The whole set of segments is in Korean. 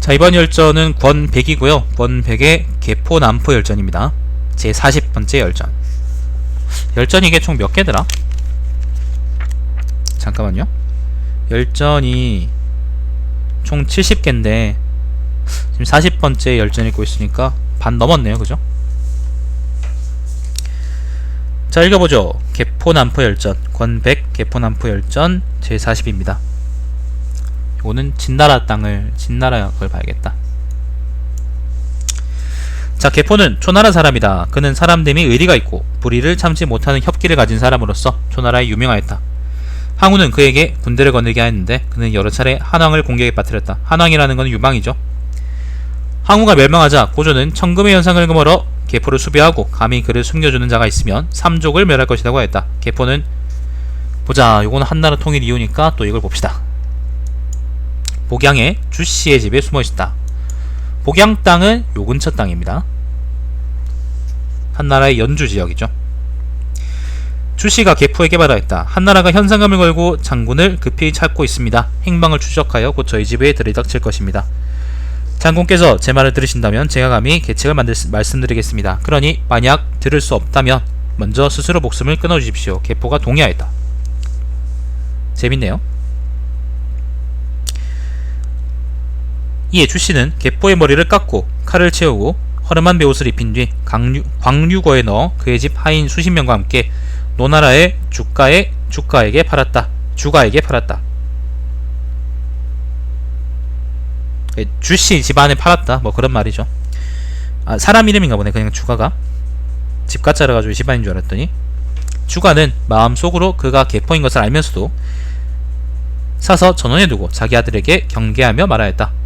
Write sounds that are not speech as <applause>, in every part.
자 이번 열전은 권 100이고요. 권 100의 개포 남포 열전입니다. 제 40번째 열전. 열전이 이게 총 몇 개더라? 잠깐만요. 열전이 총 70개인데 지금 40번째 열전 읽고 있으니까 반 넘었네요. 그죠? 자 읽어보죠. 개포 남포 열전. 권100 개포 남포 열전 제 40입니다 이거는 진나라 땅을 진나라 걸 봐야겠다. 자 개포는 초나라 사람이다. 그는 사람됨이 의리가 있고 불의를 참지 못하는 협기를 가진 사람으로서 초나라에 유명하였다. 항우는 그에게 군대를 거느게 하였는데 그는 여러 차례 한왕을 공격에 빠뜨렸다. 한왕이라는 것은 유망이죠. 항우가 멸망하자 고조는 청금의 현상을 거물어 개포를 수비하고 감히 그를 숨겨주는 자가 있으면 삼족을 멸할 것이라고 했다. 개포는 보자 요거는 한나라 통일 이후니까 또 이걸 봅시다. 복양의 주씨의 집에 숨어 있다. 복양 땅은 요 근처 땅입니다. 한나라의 연주 지역이죠. 주씨가 개포에게 말하였다. 한나라가 현상금을 걸고 장군을 급히 찾고 있습니다. 행방을 추적하여 곧 저희 집에 들이닥칠 것입니다. 장군께서 제 말을 들으신다면 제가 감히 계책을 만들 말씀드리겠습니다. 그러니 만약 들을 수 없다면 먼저 스스로 목숨을 끊어주십시오. 개포가 동의하였다. 재밌네요. 이에 주씨는 개포의 머리를 깎고 칼을 채우고 허름한 베옷을 입힌 뒤 강류, 광류거에 넣어 그의 집 하인 수십 명과 함께 노나라의 주가에 주가에게 팔았다. 주가에게 팔았다. 예, 주씨 집안에 팔았다. 뭐 그런 말이죠. 아, 사람 이름인가 보네. 그냥 주가가 집가짜라 가지고 집안인 줄 알았더니 주가는 마음속으로 그가 개포인 것을 알면서도 사서 전원해두고 자기 아들에게 경계하며 말하였다.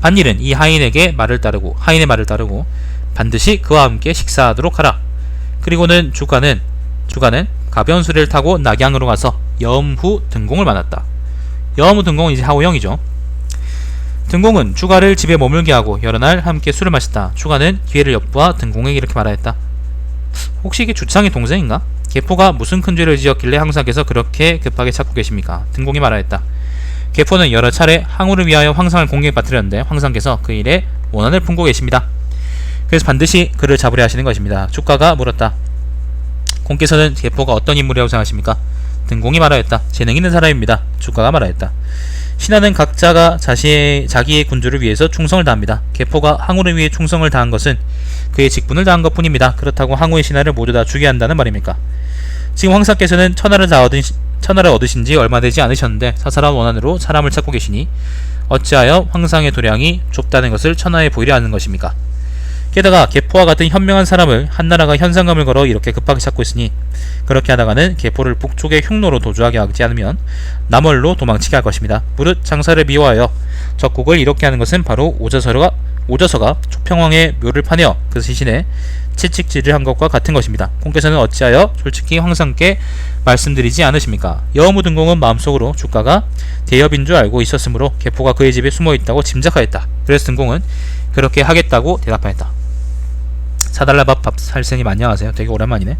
반일은 이 하인에게 말을 따르고 하인의 말을 따르고 반드시 그와 함께 식사하도록 하라. 그리고는 주가는 주가는 가변수를 타고 낙양으로 가서 여음후 등공을 만났다. 여음후 등공은 이제 하우영이죠. 등공은 주가를 집에 머물게 하고 여러 날 함께 술을 마셨다. 주가는 기회를 엿보아 등공에게 이렇게 말하였다. 혹시 이게 주창의 동생인가? 개포가 무슨 큰 죄를 지었길래 항상께서 그렇게 급하게 찾고 계십니까? 등공이 말하였다. 개포는 여러 차례 항우를 위하여 황상을 공격에 빠뜨렸는데 황상께서 그 일에 원한을 품고 계십니다. 그래서 반드시 그를 잡으려 하시는 것입니다. 주가가 물었다. 공께서는 개포가 어떤 인물이라고 생각하십니까? 등공이 말하였다. 재능 있는 사람입니다. 주가가 말하였다. 신하는 각자가 자신의 자기의 군주를 위해서 충성을 다합니다. 개포가 항우를 위해 충성을 다한 것은 그의 직분을 다한 것 뿐입니다. 그렇다고 항우의 신하를 모두 다 죽여야 한다는 말입니까? 지금 황사께서는 천하를 다 얻은 천하를 얻으신 지 얼마 되지 않으셨는데 사사로운 원한으로 사람을 찾고 계시니 어찌하여 황상의 도량이 좁다는 것을 천하에 보이려 하는 것입니까? 게다가 개포와 같은 현명한 사람을 한나라가 현상금을 걸어 이렇게 급하게 찾고 있으니 그렇게 하다가는 개포를 북쪽의 흉노로 도주하게 하지 않으면 남월로 도망치게 할 것입니다. 무릇 장사를 미워하여 적국을 이렇게 하는 것은 바로 오저서가 오저서가 초평왕의 묘를 파내어 그 시신에 채찍질을 한 것과 같은 것입니다. 공께서는 어찌하여 솔직히 황상께 말씀드리지 않으십니까? 여우무 등공은 마음속으로 주가가 대엽인 줄 알고 있었으므로 개포가 그의 집에 숨어 있다고 짐작하였다. 그래서 등공은 그렇게 하겠다고 대답하였다. 사달라밥 밥 살생님 안녕하세요. 되게 오랜만이네.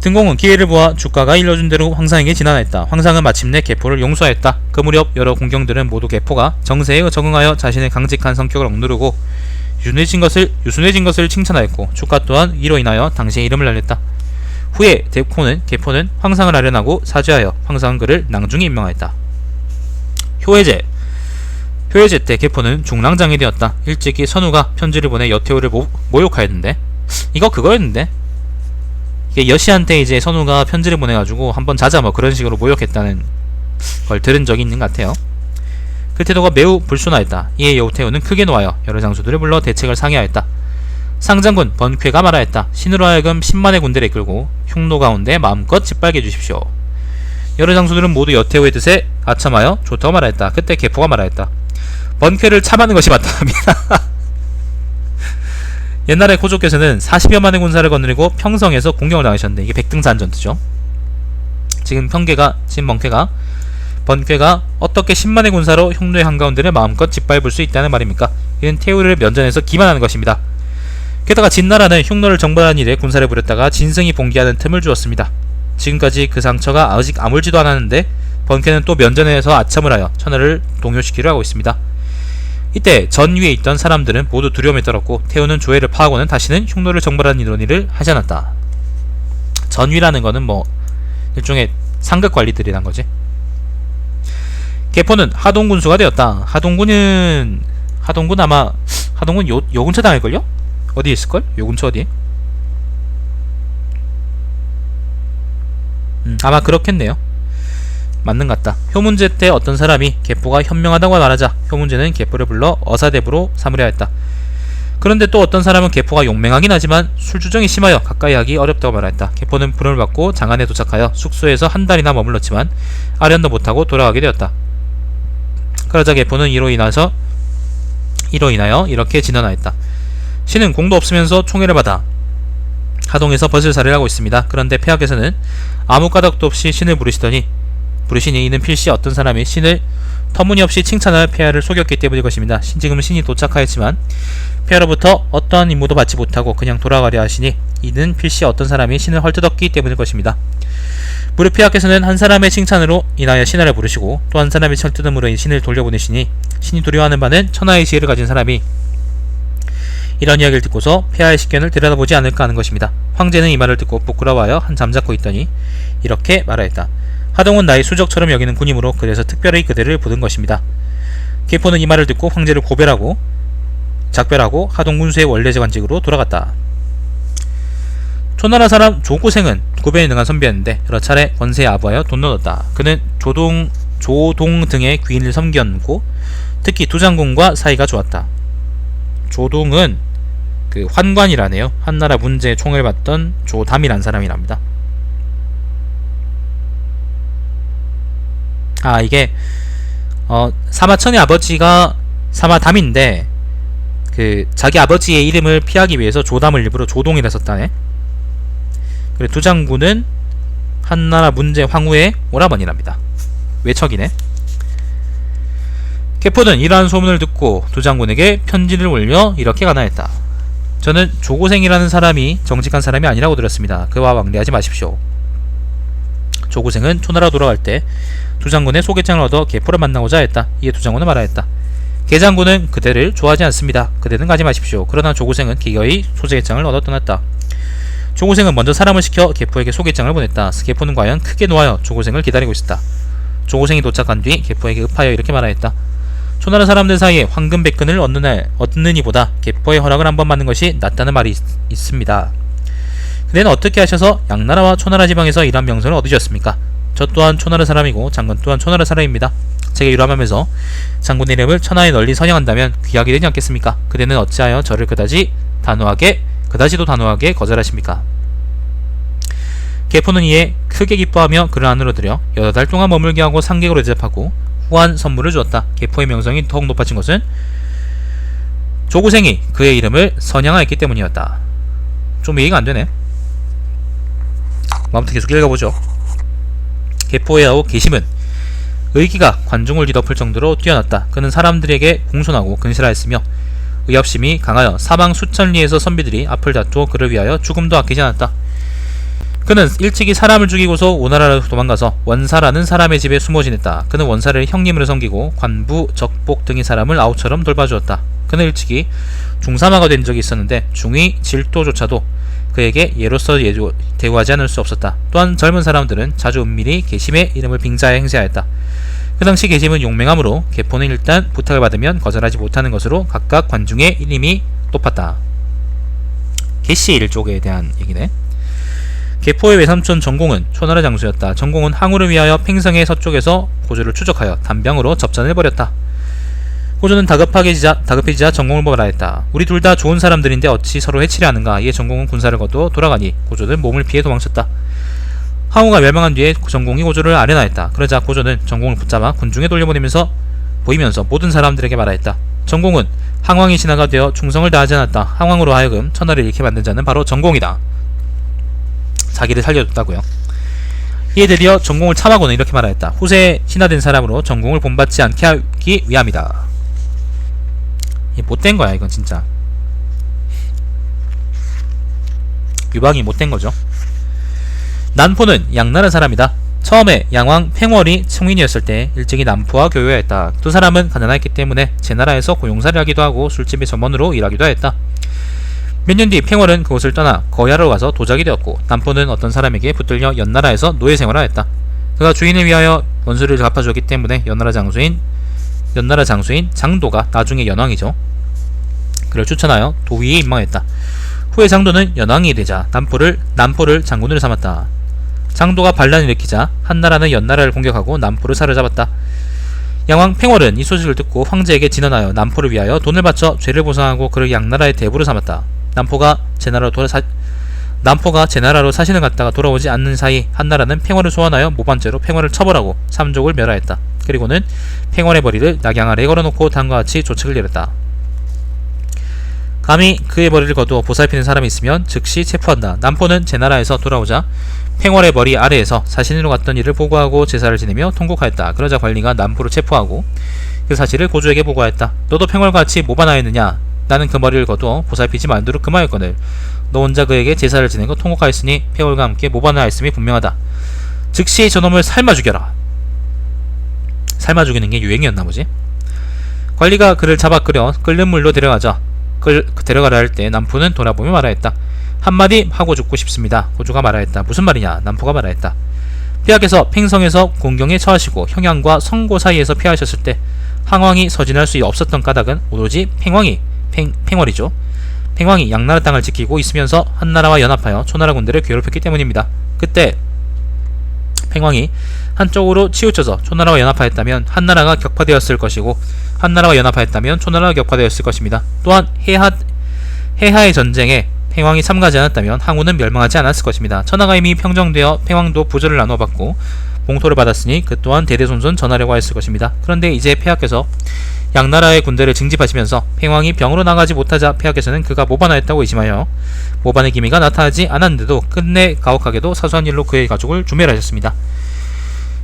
등공은 기회를 보아 주가가 일러준 대로 황상에게 진안했다. 황상은 마침내 개포를 용서하였다. 그 무렵 여러 공경들은 모두 개포가 정세에 적응하여 자신의 강직한 성격을 억누르고 유순해진 것을 유순해진 것을 칭찬하였고 주가 또한 이로 인하여 당시의 이름을 날렸다. 후에 대포는 개포는 황상을 아련하고 사죄하여 황상은 그를 낭중에 임명하였다. 효해제 효해제 때 개포는 중랑장이 되었다. 일찍이 선우가 편지를 보내 여태우를 모, 모욕하였는데 이거 그거였는데 이게 여시한테 이제 선우가 편지를 보내가지고 한번 자자 뭐 그런 식으로 모욕했다는 걸 들은 적이 있는 것 같아요. 그 태도가 매우 불순하였다. 이에 여우태우는 크게 놓아여 여러 장수들을 불러 대책을 상의하였다. 상장군 번쾌가 말하였다. 신으로 하여금 10만의 군대를 이끌고 흉노 가운데 마음껏 짓밟게 해주십시오. 여러 장수들은 모두 여태우의 뜻에 아첨하여 좋다고 말하였다. 그때 개포가 말하였다. 번쾌를 참하는 것이 맞답니다. <laughs> 옛날에 고조께서는 40여만의 군사를 거느리고 평성에서 공격을 당하셨는데 이게 백등산 전투죠. 지금 평계가 지금 번쾌가 번쾌가 어떻게 10만의 군사로 흉노의 한가운데를 마음껏 짓밟을 수 있다는 말입니까? 이는 태우를 면전에서 기만하는 것입니다. 게다가 진나라는 흉노를 정벌한 일에 군사를 부렸다가 진승이 봉기하는 틈을 주었습니다. 지금까지 그 상처가 아직 아물지도 않았는데 번쾌는 또 면전에서 아첨을 하여 천하를 동요시키려 하고 있습니다. 이때 전 위에 있던 사람들은 모두 두려움에 떨었고 태우는 조회를 파하고는 다시는 흉노를 정벌하는 논의를 하지 않았다. 전위라는 거는 뭐 일종의 상급 관리들이란 거지. 개포는 하동군수가 되었다. 하동군은 하동군 아마 하동군 요, 요 근처 당할걸요? 어디 있을걸? 요 근처 어디? 음, 아마 그렇겠네요. 맞는 것 같다. 효문제 때 어떤 사람이 개포가 현명하다고 말하자 효문제는 개포를 불러 어사대부로 삼으려 했다. 그런데 또 어떤 사람은 개포가 용맹하긴 하지만 술주정이 심하여 가까이 하기 어렵다고 말했다. 개포는 부름을 받고 장안에 도착하여 숙소에서 한 달이나 머물렀지만 아련도 못하고 돌아가게 되었다. 그러자 개포는 이로 인해서 이로 인하여 이렇게 진언하였다. 신은 공도 없으면서 총애를 받아 하동에서 버슬살이를 하고 있습니다. 그런데 폐하께서는 아무 까닭도 없이 신을 부르시더니 부르시니 이는 필시 어떤 사람이 신을 터무니없이 칭찬할 폐하를 속였기 때문일 것입니다. 신 지금은 신이 도착하였지만 폐하로부터 어떠한 임무도 받지 못하고 그냥 돌아가려 하시니 이는 필시 어떤 사람이 신을 헐뜯었기 때문일 것입니다. 무릇 폐하께서는 한 사람의 칭찬으로 인하여 신하를 부르시고 또 한 사람의 철뜯음으로 신을 돌려보내시니 신이 두려워하는 바는 천하의 지혜를 가진 사람이 이런 이야기를 듣고서 폐하의 식견을 들여다보지 않을까 하는 것입니다. 황제는 이 말을 듣고 부끄러워하여 한 잠잡고 있더니 이렇게 말하였다. 하동은 나의 수적처럼 여기는 군이므로 그래서 특별히 그대를 부른 것입니다. 개포는 이 말을 듣고 황제를 고별하고 작별하고 하동 군수의 원래 관직으로 돌아갔다. 초나라 사람 조구생은 구배에 능한 선비였는데 여러 차례 권세에 아부하여 돈 넣었다. 그는 조동 조동 등의 귀인을 섬겼고 특히 두 장군과 사이가 좋았다. 조동은 그 환관이라네요. 한나라 문제의 총을 받던 조담이란 사람이랍니다. 아 이게 어 사마천의 아버지가 사마담인데 그 자기 아버지의 이름을 피하기 위해서 조담을 일부러 조동이라 썼다네. 그리고 두 장군은 한나라 문제 황후의 오라버니랍니다. 외척이네. 개포는 이러한 소문을 듣고 두 장군에게 편지를 올려 이렇게 간하했다. 저는 조고생이라는 사람이 정직한 사람이 아니라고 들었습니다. 그와 왕래하지 마십시오. 조고생은 초나라 돌아갈 때 두 장군의 소개장을 얻어 개포를 만나고자 했다. 이에 두 장군은 말하였다. 개장군은 그대를 좋아하지 않습니다. 그대는 가지 마십시오. 그러나 조고생은 기어이 소개장을 얻어 떠났다. 조고생은 먼저 사람을 시켜 개포에게 소개장을 보냈다. 개포는 과연 크게 놓아여 조고생을 기다리고 있었다. 조고생이 도착한 뒤 개포에게 읍하여 이렇게 말하였다. 초나라 사람들 사이에 황금 백근을 얻는, 날, 얻는 이보다 개포의 허락을 한번 받는 것이 낫다는 말이 있, 습니다 그대는 어떻게 하셔서 양나라와 초나라 지방에서 이러한 명성을 얻으셨습니까? 저 또한 초나라 사람이고 장군 또한 초나라 사람입니다. 제가 유람하면서 장군의 이름을 천하에 널리 선양한다면 귀하게 되지 않겠습니까? 그대는 어찌하여 저를 그다지 단호하게 그다지도 단호하게 거절하십니까? 개포는 이에 크게 기뻐하며 그를 안으로 들여 여러 달 동안 머물게 하고 상객으로 대접하고 후한 선물을 주었다. 개포의 명성이 더욱 높아진 것은 조구생이 그의 이름을 선양하였기 때문이었다. 좀 이해가 안 되네. 아무튼 계속 읽어보죠. 개포의 계심은 의기가 관중을 뒤덮을 정도로 뛰어났다. 그는 사람들에게 공손하고 근실하였으며 의협심이 강하여 사방 수천 리에서 선비들이 앞을 다투어 그를 위하여 죽음도 아끼지 않았다. 그는 일찍이 사람을 죽이고서 오나라로 도망가서 원사라는 사람의 집에 숨어 지냈다. 그는 원사를 형님으로 섬기고 관부, 적복 등의 사람을 아우처럼 돌봐주었다. 그는 일찍이 중사마가 된 적이 있었는데 중위 질도조차도 그에게 예로서 예조, 대우하지 않을 수 없었다. 또한 젊은 사람들은 자주 은밀히 계심의 이름을 빙자해 행세하였다. 그 당시 계심은 용맹함으로 개포는 일단 부탁을 받으면 거절하지 못하는 것으로 각각 관중의 이름이 높았다. 개씨 일족에 대한 얘기네. 개포의 외삼촌 정공은 초나라 장수였다. 정공은 항우를 위하여 팽성의 서쪽에서 고조를 추적하여 단병으로 접전을 벌였다. 고조는 다급하게지자, 다급해지자 전공을 말하였다. 우리 둘 다 좋은 사람들인데 어찌 서로 해치려 하는가. 이에 전공은 군사를 거두어 돌아가니 고조는 몸을 피해 도망쳤다. 항우가 멸망한 뒤에 전공이 고조를 아련하였다. 그러자 고조는 전공을 붙잡아 군중에 돌려보내면서 보이면서 모든 사람들에게 말하였다. 전공은 항왕의 신하가 되어 충성을 다하지 않았다. 항왕으로 하여금 천하를 잃게 만든 자는 바로 전공이다. 자기를 살려줬다고요. 이에 드디어 전공을 참하고는 이렇게 말하였다. 후세에 신하된 사람으로 전공을 본받지 않게 하기 위함이다. 이 못된 거야 이건 진짜 유방이 못된 거죠 난포는 양나라 사람이다 처음에 양왕 팽월이 총인이었을 때 일찍이 남포와 교류하였다. 두 사람은 가난했기 때문에 제 나라에서 고용사를 하기도 하고 술집의 점원으로 일하기도 하였다. 몇 년 뒤 팽월은 그곳을 떠나 거야로 가서 도적이 되었고 남포는 어떤 사람에게 붙들려 연나라에서 노예 생활을 하였다. 그가 주인을 위하여 원수를 갚아주었기 때문에 연나라 장수인 연나라 장수인 장도가 나중에 연왕이죠. 그를 추천하여 도위에 임명했다. 후에 장도는 연왕이 되자 남포를 남포를 장군으로 삼았다. 장도가 반란을 일으키자 한나라는 연나라를 공격하고 남포를 사로잡았다. 양왕 팽월은 이 소식을 듣고 황제에게 진언하여 남포를 위하여 돈을 바쳐 죄를 보상하고 그를 양나라의 대부로 삼았다. 남포가 제나라로 돌아 사 남포가 제나라로 사신을 갔다가 돌아오지 않는 사이 한나라는 팽월을 소환하여 모반죄로 팽월을 처벌하고 삼족을 멸하였다. 그리고는 팽월의 머리를 낙양 아래에 걸어놓고 다음과 같이 조책을 내렸다. 감히 그의 머리를 거두어 보살피는 사람이 있으면 즉시 체포한다. 남포는 제 나라에서 돌아오자 팽월의 머리 아래에서 자신으로 갔던 일을 보고하고 제사를 지내며 통곡하였다. 그러자 관리가 남포를 체포하고 그 사실을 고조에게 보고하였다. 너도 팽월과 같이 모반하였느냐? 나는 그 머리를 거두어 보살피지 말도록 금하였거늘. 너 혼자 그에게 제사를 지내고 통곡하였으니 팽월과 함께 모반하였음이 분명하다. 즉시 저놈을 삶아 죽여라. 삶아 죽이는 게 유행이었나 보지. 관리가 그를 잡아 끌어 끓는 물로 데려가자 끌 데려가려 할때 남포는 돌아보며 말하였다. 한마디 하고 죽고 싶습니다. 고조가 말하였다. 무슨 말이냐? 남포가 말하였다. 폐하께서 팽성에서 공경에 처하시고 형양과 성고 사이에서 피하셨을 때 항왕이 서진할 수 없었던 까닭은 오로지 팽왕이 팽, 팽월이죠. 팽왕이 양나라 땅을 지키고 있으면서 한나라와 연합하여 초나라 군대를 괴롭혔기 때문입니다. 그때 팽왕이 한쪽으로 치우쳐서 초나라와 연합하였다면 한나라가 격파되었을 것이고 한나라와 연합하였다면 초나라가 격파되었을 것입니다. 또한 해하 해하의 전쟁에 팽왕이 참가하지 않았다면 항우는 멸망하지 않았을 것입니다. 천하가 이미 평정되어 팽왕도 부조를 나눠받고 봉토를 받았으니 그 또한 대대손손 전하려고 하였을 것입니다. 그런데 이제 폐하께서 양나라의 군대를 징집하시면서 팽왕이 병으로 나가지 못하자 폐하께서는 그가 모반하였다고 의심하여 모반의 기미가 나타나지 않았는데도 끝내 가혹하게도 사소한 일로 그의 가족을 주멸하셨습니다.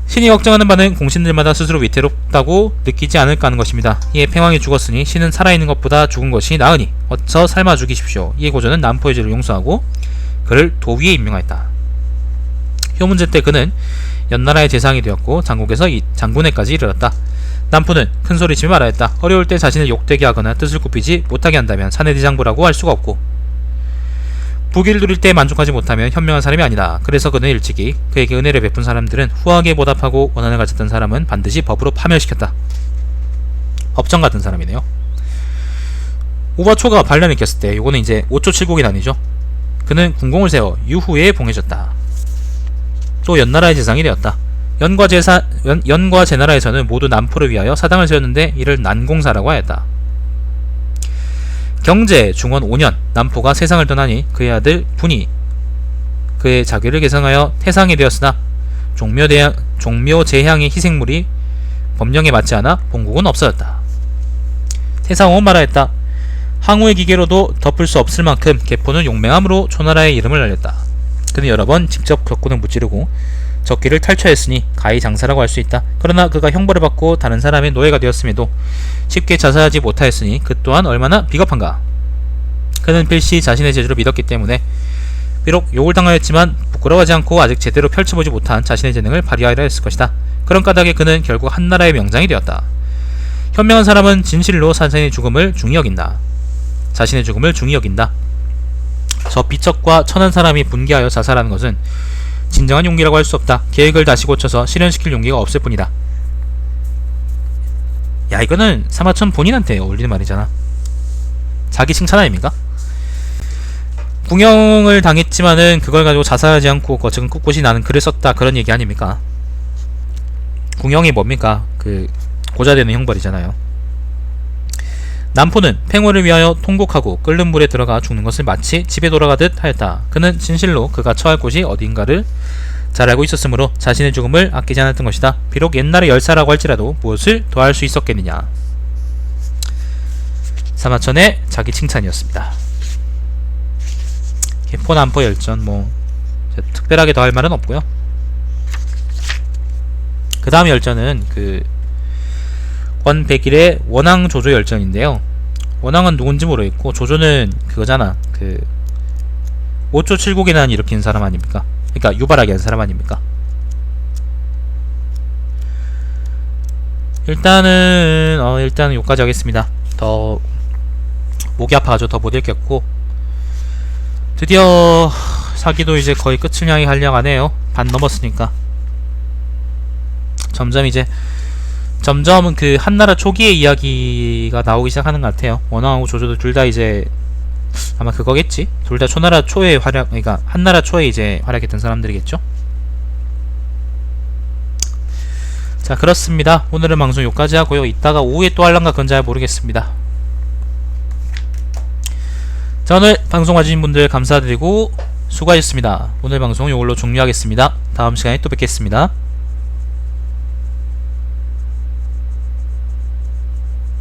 신이 걱정하는 바는 공신들마다 스스로 위태롭다고 느끼지 않을까 하는 것입니다. 이에 팽왕이 죽었으니 신은 살아있는 것보다 죽은 것이 나으니 어서 삶아 죽이십시오. 이에 고조는 남포의 죄를 용서하고 그를 도위에 임명하였다. 효문제 때 그는 연나라의 재상이 되었고 장국에서 이 장군에까지 이르렀다. 남포는 큰 소리치며 말하였다. 어려울 때 자신을 욕되게 하거나 뜻을 굽히지 못하게 한다면 사내대장부라고 할 수가 없고 부귀를 누릴 때 만족하지 못하면 현명한 사람이 아니다. 그래서 그는 일찍이 그에게 은혜를 베푼 사람들은 후하게 보답하고 원한을 가졌던 사람은 반드시 법으로 파멸시켰다. 법정 같은 사람이네요. 오바초가 반란을 일으켰을 때 요거는 이제 5초 7곡이 아니죠. 그는 궁공을 세워 유후에 봉해졌다. 또 연나라의 재상이 되었다. 연과 제사 연, 연과 제나라에서는 모두 남포를 위하여 사당을 세웠는데 이를 난공사라고 하였다. 경제 중원 5년 남포가 세상을 떠나니 그의 아들 분이 그의 자기를 계승하여 태상이 되었으나 종묘대향, 종묘제향의 희생물이 법령에 맞지 않아 본국은 없어졌다. 태상은 말하였다. 항우의 기계로도 덮을 수 없을 만큼 개포는 용맹함으로 초나라의 이름을 알렸다. 그는 여러 번 직접 격군을 무찌르고 적기를 탈취하였으니 가히 장사라고 할 수 있다. 그러나 그가 형벌을 받고 다른 사람의 노예가 되었음에도 쉽게 자살하지 못하였으니 그 또한 얼마나 비겁한가. 그는 필시 자신의 재주를 믿었기 때문에 비록 욕을 당하였지만 부끄러워하지 않고 아직 제대로 펼쳐보지 못한 자신의 재능을 발휘하려 했을 것이다. 그런 까닭에 그는 결국 한 나라의 명장이 되었다. 현명한 사람은 진실로 자신의 죽음을 중히 여긴다. 자신의 죽음을 중히 여긴다. 저 비척과 천한 사람이 분개하여 자살하는 것은 진정한 용기라고 할 수 없다. 계획을 다시 고쳐서 실현시킬 용기가 없을 뿐이다. 야 이거는 사마천 본인한테 어울리는 말이잖아. 자기 칭찬 아닙니까? 궁영을 당했지만은 그걸 가지고 자살하지 않고 거측은 꿋꿋이 나는 글을 썼다 그런 얘기 아닙니까? 궁영이 뭡니까? 그 고자되는 형벌이잖아요. 남포는 팽호를 위하여 통곡하고 끓는 물에 들어가 죽는 것을 마치 집에 돌아가듯 하였다. 그는 진실로 그가 처할 곳이 어딘가를 잘 알고 있었으므로 자신의 죽음을 아끼지 않았던 것이다. 비록 옛날의 열사라고 할지라도 무엇을 더할 수 있었겠느냐. 사마천의 자기 칭찬이었습니다. 개포 남포 열전 뭐 특별하게 더할 말은 없고요. 그 다음 열전은 그 권백일의 원앙 조조 열전인데요. 원앙은 누군지 모르겠고 조조는 그거잖아 그 5초 7곡이나 일으킨 사람 아닙니까? 그러니까 유발하게 한 사람 아닙니까? 일단은 어 일단은 여기까지 하겠습니다. 더 목이 아파가지고 더 못 읽겠고 드디어 사기도 이제 거의 끝을 향해 가려고 하네요. 반 넘었으니까 점점 이제 점점 그 한나라 초기의 이야기가 나오기 시작하는 것 같아요. 원왕하고 조조도 둘 다 이제 아마 그거겠지. 둘 다 초나라 초에 활약, 그러니까 한나라 초에 이제 활약했던 사람들이겠죠. 자 그렇습니다. 오늘은 방송 여기까지 하고요. 이따가 오후에 또 할란가 그건 잘 모르겠습니다. 자 오늘 방송 와주신 분들 감사드리고 수고하셨습니다. 오늘 방송 이걸로 종료하겠습니다. 다음 시간에 또 뵙겠습니다.